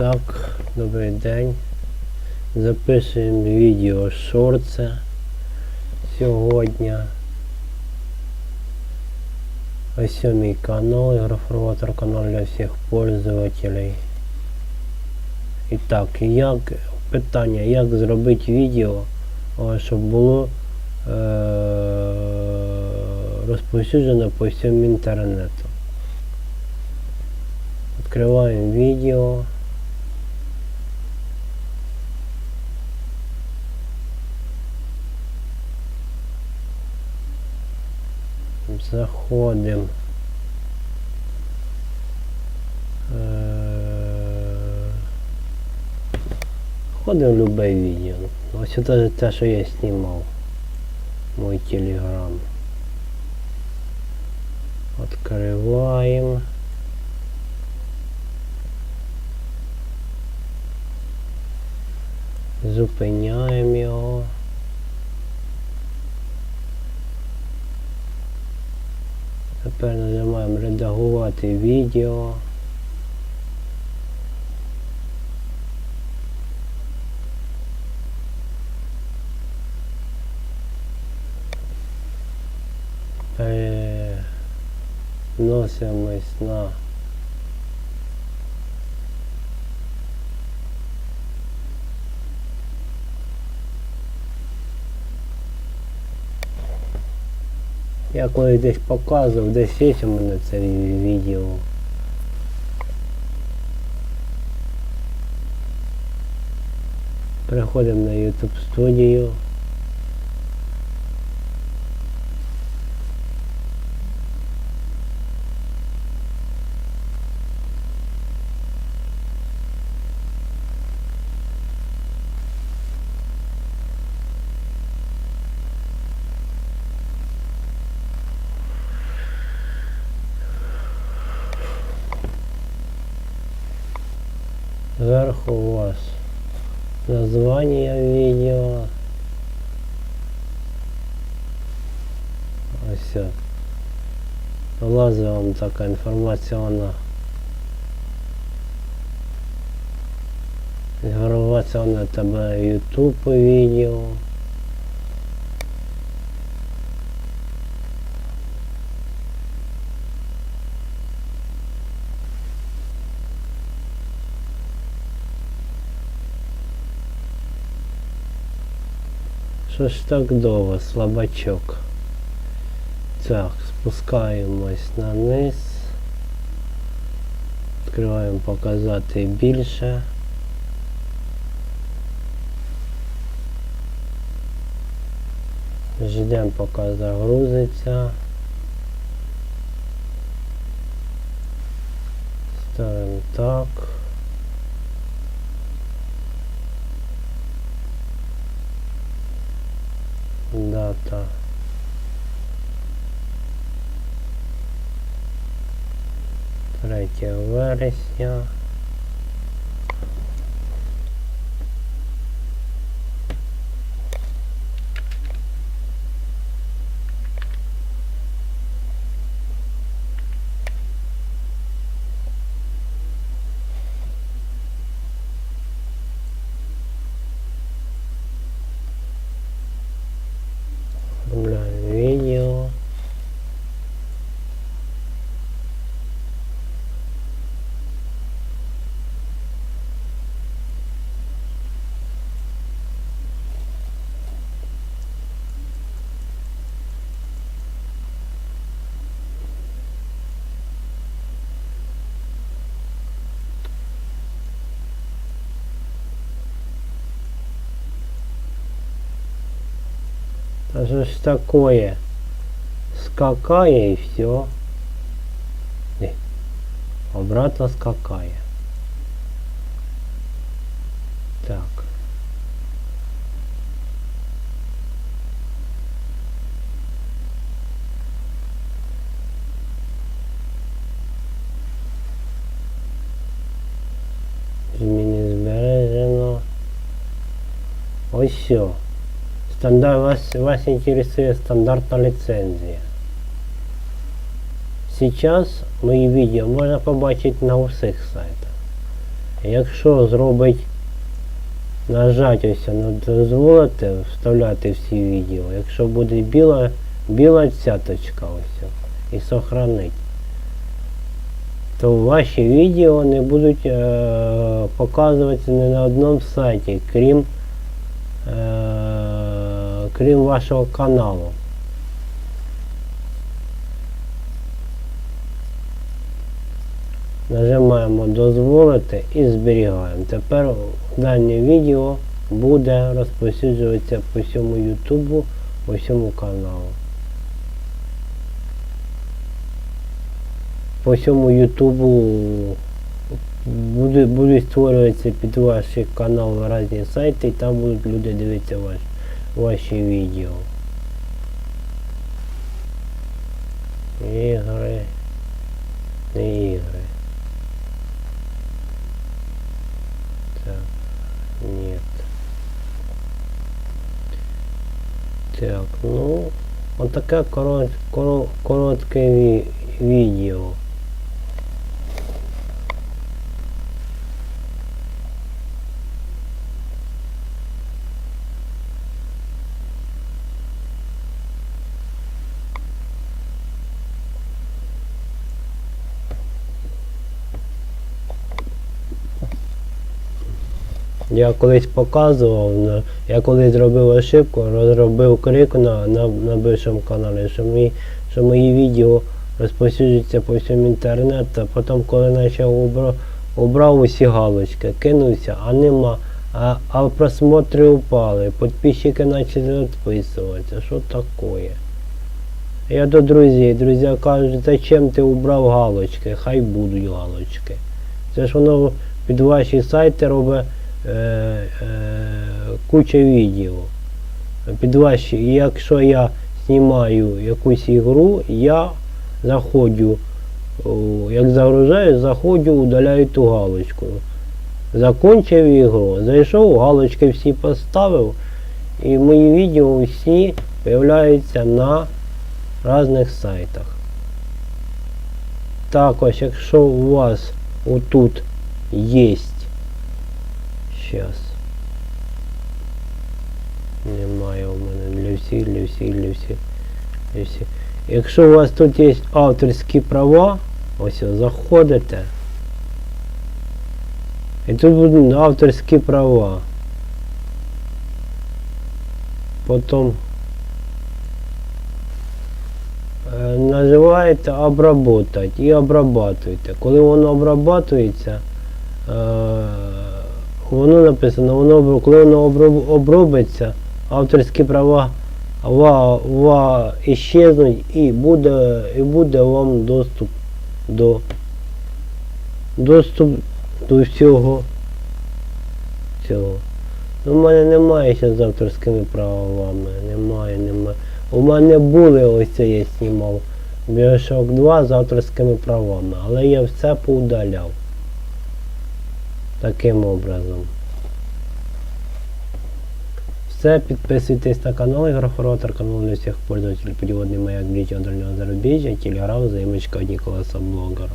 Так, добрий день. Записуємо відео шорце сьогодні. Ось мій канал, ігроформатор канал для всіх пользователей. І так, як питання, як зробити відео, щоб було е- розповсюджено по всьому інтернету. Открываем видео. Заходим. Е, в любе відео. Ось це те, що я знімав. Мой телеграм. Открываем. Зупиняємо його. Тепер нажимаємо редагувати відео. Переносимось на Я колись десь показував, десь є у мене це відео. Переходимо на YouTube студію. Зверху у вас название видео. Ось. о. Вам така інформаційна інформаційне тебе YouTube відео. Що ж так довго, слабачок? Так, спускаємось на низ. Відкриваємо показати більше. Ждемо поки загрузиться. Ставимо так. 那真行。Что ж такое? Скакая и все. Обратно скакая. Так. Зміни збережено. Ось все. Стандарт, вас, вас интересует стандартная лицензия. Сейчас мої відео можна побачити на усіх сайтах. Якщо зробить нажать ось на дозволити вставляти всі відео, якщо буде біла, біла цяточка ось і сохранить, то ваші відео не будуть е, показуватися ні на одному сайті, крім, е, крім вашого каналу. Нажимаємо дозволити і зберігаємо. Тепер дане відео буде розповсюджуватися по всьому Ютубу, по всьому каналу. По всьому Ютубу будуть створюватися під ваш канал різні сайти, і там будуть люди дивитися ваш, ваші відео. Ігри. Не ігри. Так, нет. Так, ну, вот таке корот, коро, коротке ві, відео. Я колись показував, я колись зробив ошибку, розробив крик на, на, на бившому каналі, що, мої, що мої відео розповсюджуються по всьому інтернету, потім, коли почав убрав, убрав усі галочки, кинувся, а нема. А, а просмотри упали, підписчики почали відписуватися. Що таке? Я до друзів, друзі кажуть, зачем ти убрав галочки? Хай будуть галочки. Це ж воно під ваші сайти робить е, е, куча відео. Під ваші, якщо я знімаю якусь ігру, я заходжу, як загружаю, заходжу, удаляю ту галочку. Закончив ігру, зайшов, галочки всі поставив, і мої відео всі з'являються на різних сайтах. Також, якщо у вас отут є Щас. Немає у мене для всіх, для всіх. Якщо у вас тут є авторські права, ось заходите. І тут будуть авторські права. Потім е, нажимаєте обработать і обрабатуєте. Коли воно обрабатується, е, воно написано, воно, коли воно обробиться, авторські права ва, ва іщезнуть і буде, і буде вам доступ до доступ до всього цього. Ну, у мене немає ще з авторськими правами. Немає, немає. У мене були ось це я знімав. Bioshock 2 з авторськими правами, але я все поудаляв. Таким образом. Все, підписуйтесь на канал Ігрофоратор, канал для всіх пользователей подіводний маяк длительного Дальнього Зарубіжжя, телеграм, заимочка Ніколаса Блогера.